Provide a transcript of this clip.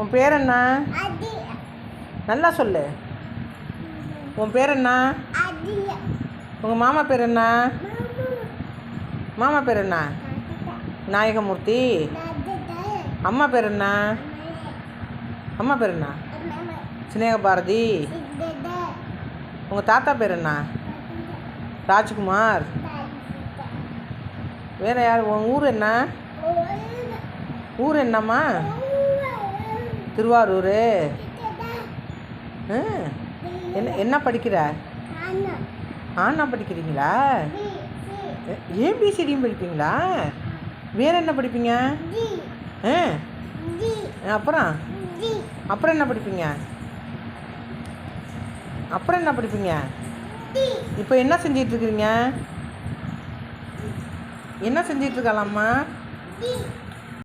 உன் பேர் என்ன நல்லா சொல்லு. உன் பேர் என்ன உங்கள் மாமா பேர் என்ன மாமா பேர் என்ன நாயகமூர்த்தி. அம்மா பேர் என்ன அம்மா பேர் என்ன சினேக பாரதி உங்கள் தாத்தா பேர் என்ன ராஜ்குமார். வேறு யார்? உன் ஊர் என்ன? ஊர் என்னம்மா? திருவாரூர். ஆ, என்ன என்ன படிக்கிற? ஆனா படிக்கிறீங்களா? ஏபிசிடியும் படிப்பீங்களா? வேறு என்ன படிப்பீங்க? ஆ. அப்புறம்? அப்புறம் என்ன படிப்பீங்க? அப்புறம் என்ன படிப்பீங்க? இப்போ என்ன செஞ்சிட்ருக்கிறீங்க என்ன செஞ்சிட்டு